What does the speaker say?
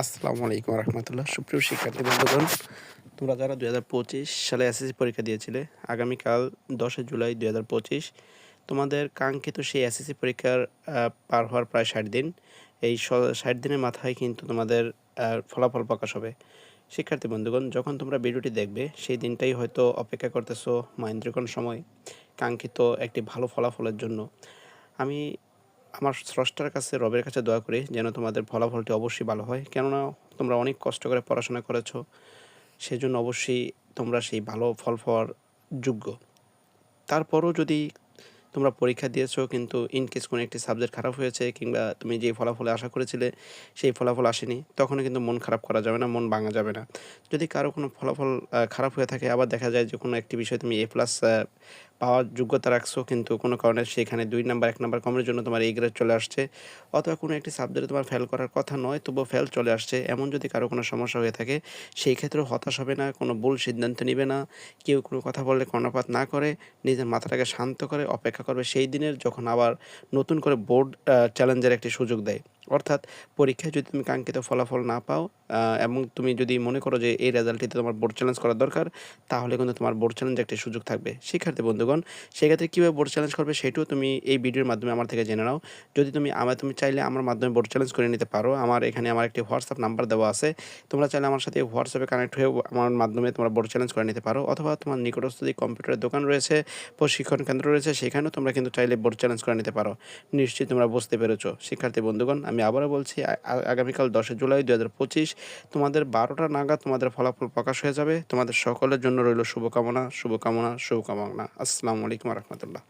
আসসালামু আলাইকুম রহমতুল্লাহ। সুপ্রিয় শিক্ষার্থী বন্ধুগণ, তোমরা যারা দুই হাজার পঁচিশ সালে এসএসসি পরীক্ষা দিয়েছিলে, আগামীকাল দশই জুলাই দুই হাজার পঁচিশ, তোমাদের কাঙ্ক্ষিত সেই এসএসসি পরীক্ষার পার হওয়ার প্রায় ষাট দিন। এই ষাট দিনের মাথায় কিন্তু তোমাদের ফলাফল প্রকাশ হবে। শিক্ষার্থী বন্ধুগণ, যখন তোমরা ভিডিওটি দেখবে, সেই দিনটাই হয়তো অপেক্ষা করতেছো মাইন্দ্রিকোণ সময়, কাঙ্ক্ষিত একটি ভালো ফলাফলের জন্য। আমি আমার স্রষ্টার কাছে, রবের কাছে দোয়া করি যেন তোমাদের ফলাফলটি অবশ্যই ভালো হয়। কেননা তোমরা অনেক কষ্ট করে পড়াশোনা করেছ, সেজন্য অবশ্যই তোমরা সেই ভালো ফল পাওয়ার যোগ্য। তারপরও যদি তোমরা পরীক্ষা দিয়েছ কিন্তু ইন কেস কোনো একটি সাবজেক্ট খারাপ হয়েছে কিংবা তুমি যে ফলাফলে আশা করেছিলে সেই ফলাফল আসেনি তখন কিন্তু মন খারাপ করা যাবে না, মন ভাঙা যাবে না। যদি কারও কোনো ফলাফল খারাপ হয়ে থাকে, আবার দেখা যায় যে কোনো একটি বিষয়ে তুমি এ প্লাস পাওয়ার যোগ্যতা রাখছো, কিন্তু কোনো কারণে সেখানে দুই নাম্বার, এক নাম্বার কমের জন্য তোমার এই গ্রেড চলে আসছে, অথবা কোনো একটি সাবজেক্টে তোমার ফেল করার কথা নয়, তবুও ফেল চলে আসছে। এমন যদি কারও কোনো সমস্যা হয়ে থাকে, সেই ক্ষেত্রেও হতাশ হবে না, কোনো ভুল সিদ্ধান্ত নেবে না। কেউ কোনো কথা বললে কর্ণপাত না করে, নিজের মাথাটাকে শান্ত করে, অপেক্ষা করবে সেই দিনের, যখন আবার নতুন করে বোর্ড চ্যালেঞ্জের একটি সুযোগ দেয়। অর্থাৎ পরীক্ষায় যদি তুমি কাঙ্ক্ষিত ফলাফল না পাও এবং তুমি যদি মনে করো যে এই রেজাল্টটিতে তোমার বোর্ড চ্যালেঞ্জ করা দরকার, তাহলে কিন্তু তোমার বোর্ড চ্যালেঞ্জ একটি সুযোগ থাকবে। শিক্ষার্থী বন্ধুগণ, সেক্ষেত্রে কীভাবে বোর্ড চ্যালেঞ্জ করবে সেটাও তুমি এই ভিডিওর মাধ্যমে আমার থেকে জেনে নাও। যদি তুমি আমার, তুমি চাইলে আমার মাধ্যমে বোর্ড চ্যালেঞ্জ করে নিতে পারো। আমার এখানে আমার একটি হোয়াটসঅ্যাপ নাম্বার দেওয়া আছে। তোমরা চাইলে আমার সাথে হোয়াটসঅ্যাপে কানেক্ট হয়ে আমার মাধ্যমে তোমরা বোর্ড চ্যালেঞ্জ করে নিতে পারো। অথবা তোমার নিকটস্থ যে কম্পিউটারের দোকান রয়েছে, প্রশিক্ষণ কেন্দ্র রয়েছে, সেখানেও তোমরা কিন্তু চাইলে বোর্ড চ্যালেঞ্জ করে নিতে পারো। নিশ্চয়ই তোমরা বুঝতে পেরেছ। শিক্ষার্থী বন্ধুগণ আমি আবারও বলছি আগামীকাল দশই জুলাই দু হাজার পঁচিশ তোমাদের বারোটা নাগাদ তোমাদের ফলাফল প্রকাশ হয়ে যাবে। তোমাদের সকলের জন্য রইল শুভকামনা শুভকামনা শুভকামনা। আসসালামু আলাইকুম রহমতুল্লাহ।